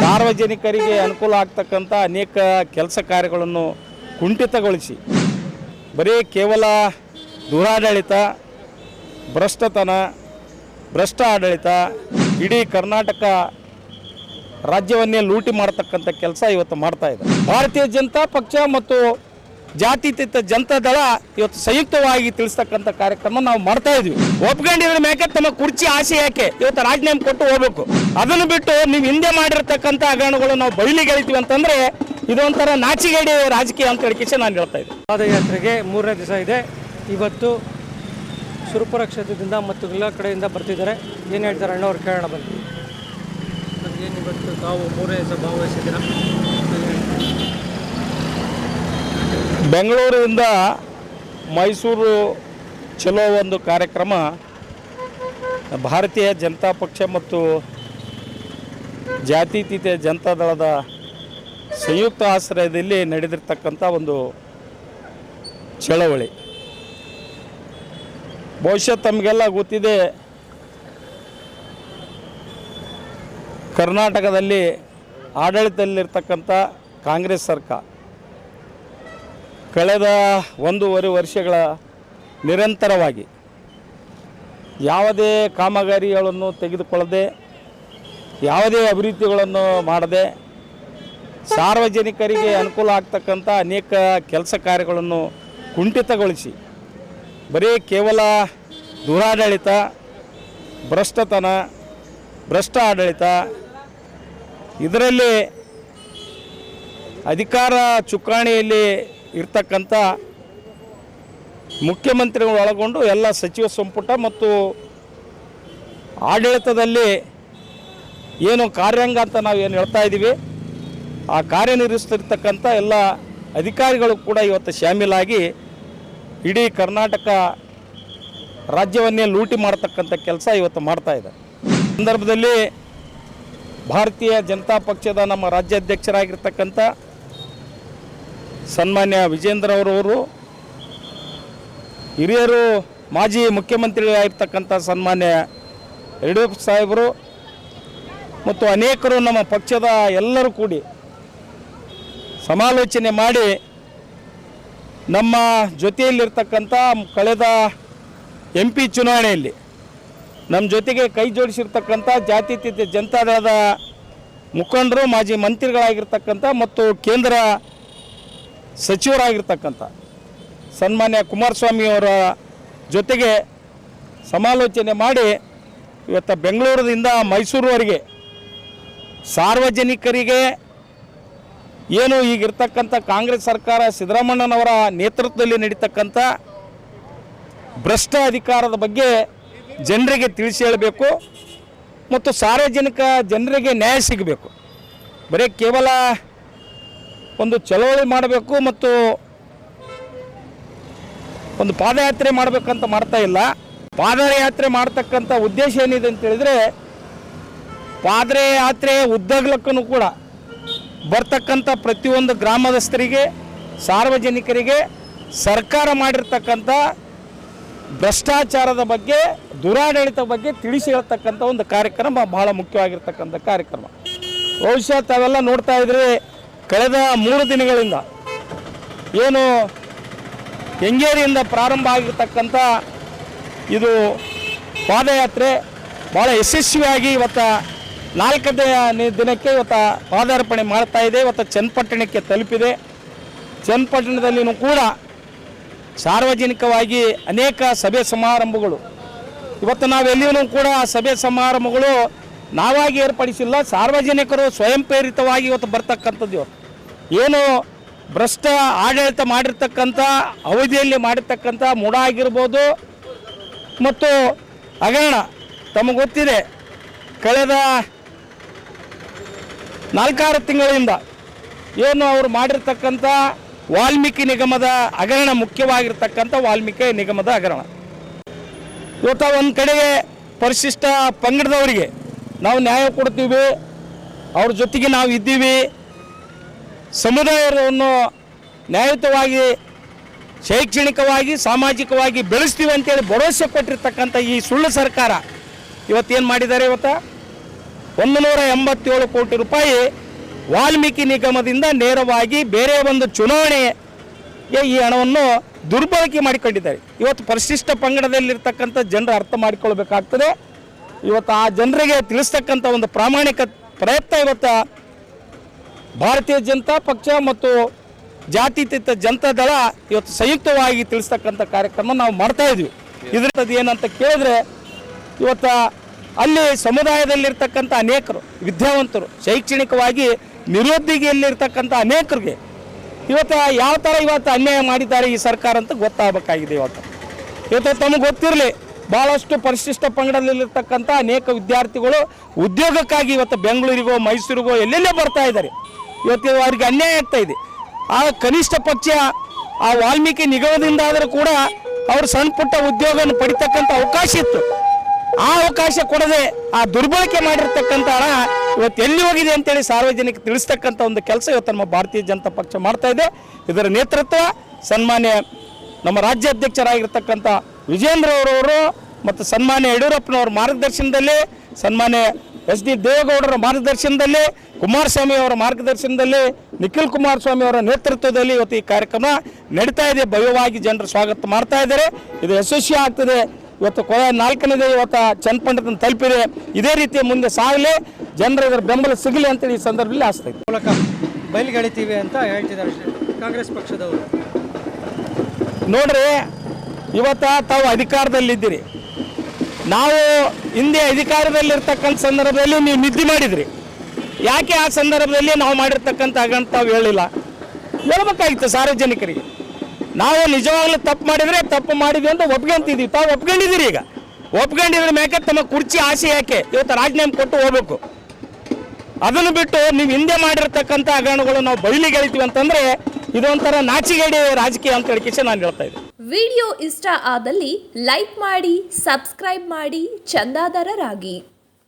ಸಾರ್ವಜನಿಕರಿಗೆ ಅನುಕೂಲ ಆಗ್ತಕ್ಕಂಥ ಅನೇಕ ಕೆಲಸ ಕಾರ್ಯಗಳನ್ನು ಕುಂಠಿತಗೊಳಿಸಿ, ಬರೀ ಕೇವಲ ದುರಾಡಳಿತ, ಭ್ರಷ್ಟತನ ಭ್ರಷ್ಟ ಆಡಳಿತ ಇಡೀ ಕರ್ನಾಟಕ ರಾಜ್ಯವನ್ನೇ ಲೂಟಿ ಮಾಡತಕ್ಕಂಥ ಕೆಲಸ ಇವತ್ತು ಮಾಡ್ತಾ ಇದೆ. ಭಾರತೀಯ ಜನತಾ ಪಕ್ಷ ಮತ್ತು ಜಾತ್ಯತೀತ ಜನತಾ ದಳ ಇವತ್ತು ಸಂಯುಕ್ತವಾಗಿ ತಿಳಿಸ್ತಕ್ಕಂಥ ಕಾರ್ಯಕ್ರಮ ನಾವು ಮಾಡ್ತಾ ಇದೀವಿ. ಒಪ್ಕೊಂಡಿದ್ರ ಮ್ಯಾಕೆ ತಮ್ಮ ಕುರ್ಚಿ ಆಸೆ ಯಾಕೆ? ಇವತ್ತು ರಾಜೀನಾಮೆ ಕೊಟ್ಟು ಹೋಗ್ಬೇಕು. ಅದನ್ನು ಬಿಟ್ಟು ನೀವು ಹಿಂದೆ ಮಾಡಿರ್ತಕ್ಕಂಥ ಹಗರಣಗಳು ನಾವು ಬಯಲಿಗೆ ಎಳಿತೀವಿ ಅಂತಂದ್ರೆ ಇದೊಂಥರ ನಾಚಿಗೇಡಿ ರಾಜಕೀಯ ಅಂತ ಹೇಳಿಕೆ ನಾನು ಹೇಳ್ತಾ ಇದ್ದೆ ಪಾದಯಾತ್ರೆಗೆ ಮೂರನೇ ದಿವಸ ಇದೆ. ಇವತ್ತು ಸುರಪುರ ಕ್ಷೇತ್ರದಿಂದ ಮತ್ತು ಎಲ್ಲ ಕಡೆಯಿಂದ ಬರ್ತಿದ್ದಾರೆ. ಏನು ಹೇಳ್ತಾರೆ ಅಣ್ಣವ್ರು? ಕೇಳೋಣ ಬಂದು ಏನು ಇವತ್ತು ತಾವು ಮೂರನೇ ದಿವಸ ಭಾಗವಹಿಸಿದ್ದೀರಾ? ಬೆಂಗಳೂರಿಂದ ಮೈಸೂರು ಚಲೋ ಒಂದು ಕಾರ್ಯಕ್ರಮ ಭಾರತೀಯ ಜನತಾ ಪಕ್ಷ ಮತ್ತು ಜಾತೀತೀತ ಜನತಾ ದಳದ ಸಂಯುಕ್ತ ಆಶ್ರಯದಲ್ಲಿ ನಡೆದಿರ್ತಕ್ಕಂಥ ಒಂದು ಚಳವಳಿ. ಬಹುಶಃ ತಮಗೆಲ್ಲ ಗೊತ್ತಿದೆ, ಕರ್ನಾಟಕದಲ್ಲಿ ಆಡಳಿತದಲ್ಲಿರ್ತಕ್ಕಂಥ ಕಾಂಗ್ರೆಸ್ ಸರ್ಕಾರ. ಕಳೆದ ಒಂದೂವರೆ ವರ್ಷಗಳ ನಿರಂತರವಾಗಿ ಯಾವುದೇ ಕಾಮಗಾರಿಗಳನ್ನು ತೆಗೆದುಕೊಳ್ಳದೆ, ಯಾವುದೇ ಅಭಿವೃದ್ಧಿಗಳನ್ನು ಮಾಡದೆ, ಸಾರ್ವಜನಿಕರಿಗೆ ಅನುಕೂಲ ಆಗ್ತಕ್ಕಂಥ ಅನೇಕ ಕೆಲಸ ಕಾರ್ಯಗಳನ್ನು ಕುಂಠಿತಗೊಳಿಸಿ, ಬರೀ ಕೇವಲ ದುರಾಡಳಿತ, ಭ್ರಷ್ಟತನ ಭ್ರಷ್ಟ ಆಡಳಿತ ಇದರಲ್ಲಿ ಅಧಿಕಾರ ಚುಕ್ಕಾಣಿಯಲ್ಲಿ ಇರ್ತಕ್ಕಂಥ ಮುಖ್ಯಮಂತ್ರಿಗಳು ಒಳಗೊಂಡು ಎಲ್ಲ ಸಚಿವ ಸಂಪುಟ ಮತ್ತು ಆಡಳಿತದಲ್ಲಿ ಏನು ಕಾರ್ಯಾಂಗ ಅಂತ ನಾವು ಏನು ಹೇಳ್ತಾ ಇದ್ದೀವಿ, ಆ ಕಾರ್ಯನಿರ್ವಹಿಸ್ತಿರ್ತಕ್ಕಂಥ ಎಲ್ಲ ಅಧಿಕಾರಿಗಳು ಕೂಡ ಇವತ್ತು ಶಾಮೀಲಾಗಿ ಇಡೀ ಕರ್ನಾಟಕ ರಾಜ್ಯವನ್ನೇ ಲೂಟಿ ಮಾಡ್ತಕ್ಕಂಥ ಕೆಲಸ ಇವತ್ತು ಮಾಡ್ತಾ ಇದೆ. ಸಂದರ್ಭದಲ್ಲಿ ಭಾರತೀಯ ಜನತಾ ಪಕ್ಷದ ನಮ್ಮ ರಾಜ್ಯಾಧ್ಯಕ್ಷರಾಗಿರ್ತಕ್ಕಂಥ ಸನ್ಮಾನ್ಯ ವಿಜೇಂದ್ರ ಅವರವರು, ಹಿರಿಯರು, ಮಾಜಿ ಮುಖ್ಯಮಂತ್ರಿಗಳಾಗಿರ್ತಕ್ಕಂಥ ಸನ್ಮಾನ್ಯ ಯಡಿಯೂರಪ್ಪ ಸಾಹೇಬರು ಮತ್ತು ಅನೇಕರು ನಮ್ಮ ಪಕ್ಷದ ಎಲ್ಲರೂ ಕೂಡಿ ಸಮಾಲೋಚನೆ ಮಾಡಿ ನಮ್ಮ ಜೊತೆಯಲ್ಲಿರ್ತಕ್ಕಂಥ ಕಳೆದ ಎಂ ಪಿ ಚುನಾವಣೆಯಲ್ಲಿ ನಮ್ಮ ಜೊತೆಗೆ ಕೈ ಜೋಡಿಸಿರ್ತಕ್ಕಂಥ ಜಾತ್ಯತೀತ ಜನತಾದಳದ ಮುಖಂಡರು, ಮಾಜಿ ಮಂತ್ರಿಗಳಾಗಿರ್ತಕ್ಕಂಥ ಮತ್ತು ಕೇಂದ್ರ ಸಚಿವರಾಗಿರ್ತಕ್ಕಂಥ ಸನ್ಮಾನ್ಯ ಕುಮಾರಸ್ವಾಮಿಯವರ ಜೊತೆಗೆ ಸಮಾಲೋಚನೆ ಮಾಡಿ ಇವತ್ತು ಬೆಂಗಳೂರಿನಿಂದ ಮೈಸೂರುವರೆಗೆ ಸಾರ್ವಜನಿಕರಿಗೆ ಏನು ಈಗಿರ್ತಕ್ಕಂಥ ಕಾಂಗ್ರೆಸ್ ಸರ್ಕಾರ ಸಿದ್ದರಾಮಣ್ಣನವರ ನೇತೃತ್ವದಲ್ಲಿ ನಡೀತಕ್ಕಂಥ ಭ್ರಷ್ಟ ಅಧಿಕಾರದ ಬಗ್ಗೆ ಜನರಿಗೆ ತಿಳಿಸಿ ಹೇಳಬೇಕು ಮತ್ತು ಸಾರ್ವಜನಿಕ ಜನರಿಗೆ ನ್ಯಾಯ ಸಿಗಬೇಕು. ಬರೀ ಕೇವಲ ಒಂದು ಚಳವಳಿ ಮಾಡಬೇಕು ಮತ್ತು ಒಂದು ಪಾದಯಾತ್ರೆ ಮಾಡಬೇಕಂತ ಮಾಡ್ತಾ ಇಲ್ಲ. ಪಾದಯಾತ್ರೆ ಮಾಡ್ತಕ್ಕಂಥ ಉದ್ದೇಶ ಏನಿದೆ ಅಂತ ಹೇಳಿದರೆ ಪಾದಯಾತ್ರೆ ಉದ್ದಗ್ಲಕ್ಕೂ ಕೂಡ ಬರ್ತಕ್ಕಂಥ ಪ್ರತಿಯೊಂದು ಗ್ರಾಮದಸ್ಥರಿಗೆ ಸಾರ್ವಜನಿಕರಿಗೆ ಸರ್ಕಾರ ಮಾಡಿರ್ತಕ್ಕಂಥ ಭ್ರಷ್ಟಾಚಾರದ ಬಗ್ಗೆ, ದುರಾಡಳಿತ ಬಗ್ಗೆ ತಿಳಿಸಿ ಹೇಳ್ತಕ್ಕಂಥ ಒಂದು ಕಾರ್ಯಕ್ರಮ ಬಹಳ ಮುಖ್ಯವಾಗಿರ್ತಕ್ಕಂಥ ಕಾರ್ಯಕ್ರಮ. ಬಹುಶಃ ತಾವೆಲ್ಲ ನೋಡ್ತಾ ಇದ್ರೆ ಕಳೆದ ಮೂರು ದಿನಗಳಿಂದ ಏನು ಕೆಂಗೇರಿಯಿಂದ ಪ್ರಾರಂಭ ಆಗಿರ್ತಕ್ಕಂಥ ಇದು ಪಾದಯಾತ್ರೆ ಭಾಳ ಯಶಸ್ವಿಯಾಗಿ ಇವತ್ತು ನಾಲ್ಕನೇ ದಿನಕ್ಕೆ ಇವತ್ತು ಪಾದಾರ್ಪಣೆ ಮಾಡ್ತಾ ಇದೆ. ಇವತ್ತು ಚನ್ನಪಟ್ಟಣಕ್ಕೆ ತಲುಪಿದೆ. ಚನ್ನಪಟ್ಟಣದಲ್ಲಿನೂ ಕೂಡ ಸಾರ್ವಜನಿಕವಾಗಿ ಅನೇಕ ಸಭೆ ಸಮಾರಂಭಗಳು. ಇವತ್ತು ನಾವೆಲ್ಲಿಯೂ ಕೂಡ ಸಭೆ ಸಮಾರಂಭಗಳು ನಾವಾಗಿ ಏರ್ಪಡಿಸಿಲ್ಲ. ಸಾರ್ವಜನಿಕರು ಸ್ವಯಂ ಪ್ರೇರಿತವಾಗಿ ಇವತ್ತು ಬರ್ತಕ್ಕಂಥದ್ದು ಇವತ್ತು. ಏನು ಭ್ರಷ್ಟ ಆಡಳಿತ ಮಾಡಿರ್ತಕ್ಕಂಥ ಅವಧಿಯಲ್ಲಿ ಮಾಡಿರ್ತಕ್ಕಂಥ ಮುಡ ಆಗಿರ್ಬೋದು. ಮತ್ತು ಹಗರಣ ತಮಗೆ ಗೊತ್ತಿದೆ, ಕಳೆದ ನಾಲ್ಕಾರು ತಿಂಗಳಿಂದ ಏನು ಅವರು ಮಾಡಿರ್ತಕ್ಕಂಥ ವಾಲ್ಮೀಕಿ ನಿಗಮದ ಹಗರಣ ಮುಖ್ಯವಾಗಿರ್ತಕ್ಕಂಥ ವಾಲ್ಮೀಕಿ ನಿಗಮದ ಹಗರಣ. ಇವತ್ತು ಒಂದು ಕಡೆಗೆ ಪರಿಶಿಷ್ಟ ಪಂಗಡದವರಿಗೆ ನಾವು ನ್ಯಾಯ ಕೊಡ್ತೀವಿ, ಅವ್ರ ಜೊತೆಗೆ ನಾವು ಇದ್ದೀವಿ. ಸಮುದಾಯವನ್ನು ನ್ಯಾಯಯುತವಾಗಿ, ಶೈಕ್ಷಣಿಕವಾಗಿ, ಸಾಮಾಜಿಕವಾಗಿ ಬೆಳೆಸ್ತೀವಿ ಅಂತೇಳಿ ಭರವಸೆ ಕೊಟ್ಟಿರ್ತಕ್ಕಂಥ ಈ ಸುಳ್ಳು ಸರ್ಕಾರ ಇವತ್ತೇನು ಮಾಡಿದ್ದಾರೆ ಇವತ್ತು? ಒಂದು ನೂರ ಎಂಬತ್ತೇಳು ಕೋಟಿ ರೂಪಾಯಿ ವಾಲ್ಮೀಕಿ ನಿಗಮದಿಂದ ನೇರವಾಗಿ ಬೇರೆ ಒಂದು ಚುನಾವಣೆಗೆ ಈ ಹಣವನ್ನು ದುರ್ಬಳಕೆ ಮಾಡಿಕೊಂಡಿದ್ದಾರೆ. ಇವತ್ತು ಪರಿಶಿಷ್ಟ ಪಂಗಡದಲ್ಲಿರ್ತಕ್ಕಂಥ ಜನರು ಅರ್ಥ ಮಾಡಿಕೊಳ್ಬೇಕಾಗ್ತದೆ. ಇವತ್ತು ಆ ಜನರಿಗೆ ತಿಳಿಸ್ತಕ್ಕಂಥ ಒಂದು ಪ್ರಾಮಾಣಿಕ ಪ್ರಯತ್ನ ಇವತ್ತು ಭಾರತೀಯ ಜನತಾ ಪಕ್ಷ ಮತ್ತು ಜಾತ್ಯತೀತ ಜನತಾ ದಳ ಇವತ್ತು ಸಂಯುಕ್ತವಾಗಿ ತಿಳಿಸ್ತಕ್ಕಂಥ ಕಾರ್ಯಕ್ರಮ ನಾವು ಮಾಡ್ತಾ ಇದ್ವಿ. ಇದರದ್ದು ಏನಂತ ಕೇಳಿದ್ರೆ ಇವತ್ತು ಅಲ್ಲಿ ಸಮುದಾಯದಲ್ಲಿರ್ತಕ್ಕಂಥ ಅನೇಕರು, ವಿದ್ಯಾವಂತರು, ಶೈಕ್ಷಣಿಕವಾಗಿ ನಿರುದ್ಯೋಗಿಯಲ್ಲಿರ್ತಕ್ಕಂಥ ಅನೇಕರಿಗೆ ಇವತ್ತು ಯಾವ ಥರ ಇವತ್ತು ಅನ್ಯಾಯ ಮಾಡಿದ್ದಾರೆ ಈ ಸರ್ಕಾರ ಅಂತ ಗೊತ್ತಾಗಬೇಕಾಗಿದೆ ಇವತ್ತು. ಇವತ್ತು ತಮಗೆ ಗೊತ್ತಿರಲಿ ಭಾಳಷ್ಟು ಪರಿಶಿಷ್ಟ ಪಂಗಡದಲ್ಲಿರ್ತಕ್ಕಂಥ ಅನೇಕ ವಿದ್ಯಾರ್ಥಿಗಳು ಉದ್ಯೋಗಕ್ಕಾಗಿ ಇವತ್ತು ಬೆಂಗಳೂರಿಗೋ, ಮೈಸೂರಿಗೋ ಎಲ್ಲೆಲ್ಲೇ ಬರ್ತಾ ಇದ್ದಾರೆ. ಇವತ್ತು ಅವರಿಗೆ ಅನ್ಯಾಯ ಆಗ್ತಾ ಇದೆ. ಆ ಕನಿಷ್ಠ ಪಕ್ಷ ಆ ವಾಲ್ಮೀಕಿ ನಿಗಮದಿಂದ ಆದರೂ ಕೂಡ ಅವರು ಸಣ್ಣ ಪುಟ್ಟ ಉದ್ಯೋಗವನ್ನು ಪಡಿತಕ್ಕಂಥ ಅವಕಾಶ ಇತ್ತು. ಆ ಅವಕಾಶ ಕೊಡದೆ ಆ ದುರ್ಬಳಕೆ ಮಾಡಿರ್ತಕ್ಕಂಥ ಹಣ ಇವತ್ತು ಎಲ್ಲಿ ಹೋಗಿದೆ ಅಂತೇಳಿ ಸಾರ್ವಜನಿಕ ತಿಳಿಸ್ತಕ್ಕಂಥ ಒಂದು ಕೆಲಸ ಇವತ್ತು ನಮ್ಮ ಭಾರತೀಯ ಜನತಾ ಪಕ್ಷ ಮಾಡ್ತಾ ಇದೆ. ಇದರ ನೇತೃತ್ವ ಸನ್ಮಾನ್ಯ ನಮ್ಮ ರಾಜ್ಯಾಧ್ಯಕ್ಷರಾಗಿರ್ತಕ್ಕಂಥ ವಿಜೇಂದ್ರ ಅವರವರು ಮತ್ತು ಸನ್ಮಾನ್ಯ ಯಡಿಯೂರಪ್ಪನವ್ರ ಮಾರ್ಗದರ್ಶನದಲ್ಲಿ ಸನ್ಮಾನ್ಯ ಎಸ್ ಡಿ ದೇವೇಗೌಡರ ಮಾರ್ಗದರ್ಶನದಲ್ಲಿ ಕುಮಾರಸ್ವಾಮಿ ಅವರ ಮಾರ್ಗದರ್ಶನದಲ್ಲಿ ನಿಖಿಲ್ ಕುಮಾರಸ್ವಾಮಿ ಅವರ ನೇತೃತ್ವದಲ್ಲಿ ಇವತ್ತು ಈ ಕಾರ್ಯಕ್ರಮ ನಡೀತಾ ಇದೆ. ಭವ್ಯವಾಗಿ ಜನರು ಸ್ವಾಗತ ಮಾಡ್ತಾ ಇದ್ದಾರೆ. ಇದು ಯಶಸ್ವಿ ಆಗ್ತದೆ. ಇವತ್ತು ಕೊನೆ ನಾಲ್ಕನೇದೇ ಇವತ್ತು ಚನ್ನಪಂಡತನ ತಲುಪಿದೆ. ಇದೇ ರೀತಿ ಮುಂದೆ ಸಾಗಲಿ. ಜನರ ಇದರ ಬೆಂಬಲ ಸಿಗಲಿ ಅಂತೇಳಿ ಈ ಸಂದರ್ಭದಲ್ಲಿ ಆಸ್ತಾ ಮೂಲಕ ಮೂಲಕ ಬಯಲುಗೆಳಿತೀವಿ ಅಂತ ಹೇಳ್ತಿದ್ದಾರೆ ಕಾಂಗ್ರೆಸ್ ಪಕ್ಷದವರು. ನೋಡ್ರಿ ಇವತ್ತ ತಾವು ಅಧಿಕಾರದಲ್ಲಿದ್ದೀರಿ. ನಾವು ಹಿಂದೆ ಅಧಿಕಾರದಲ್ಲಿರ್ತಕ್ಕಂಥ ಸಂದರ್ಭದಲ್ಲಿ ನೀವು ನಿದ್ದೆ ಮಾಡಿದ್ರಿ. ಯಾಕೆ ಆ ಸಂದರ್ಭದಲ್ಲಿ ನಾವು ಮಾಡಿರ್ತಕ್ಕಂಥ ಹಗರಣ ತಾವು ಹೇಳಿಲ್ಲ. ಹೇಳ್ಬೇಕಾಗಿತ್ತು ಸಾರ್ವಜನಿಕರಿಗೆ. ನಾವು ನಿಜವಾಗ್ಲೂ ತಪ್ಪು ಮಾಡಿದ್ರೆ ತಪ್ಪು ಮಾಡಿದ್ವಿ ಅಂತ ಒಪ್ಕೊಂತಿದ್ವಿ. ತಾವು ಒಪ್ಕೊಂಡಿದ್ದೀರಿ ಈಗ. ಒಪ್ಕೊಂಡಿದ್ರ ಮೇಕೆ ತಮ್ಮ ಕುರ್ಚಿ ಆಸೆ ಯಾಕೆ? ಇವತ್ತು ರಾಜೀನಾಮೆ ಕೊಟ್ಟು ಹೋಗ್ಬೇಕು. ಅದನ್ನು ಬಿಟ್ಟು ನೀವು ಹಿಂದೆ ಮಾಡಿರ್ತಕ್ಕಂಥ ಹಗರಣಗಳು ನಾವು ಬಯಲಿಗೆ ಹೇಳ್ತೀವಿ ಅಂತಂದ್ರೆ ಇದೊಂಥರ ನಾಚಿಗೇಡಿ ರಾಜಕೀಯ ಅಂತ ಹೇಳಿಕೆ ನಾನು ಹೇಳ್ತಾ ಇದ್ದೀನಿ. ವಿಡಿಯೋ ಇಷ್ಟ ಆದಲ್ಲಿ ಲೈಕ್ ಮಾಡಿ ಸಬ್ಸ್ಕ್ರೈಬ್ ಮಾಡಿ ಚಂದಾದಾರರಾಗಿ.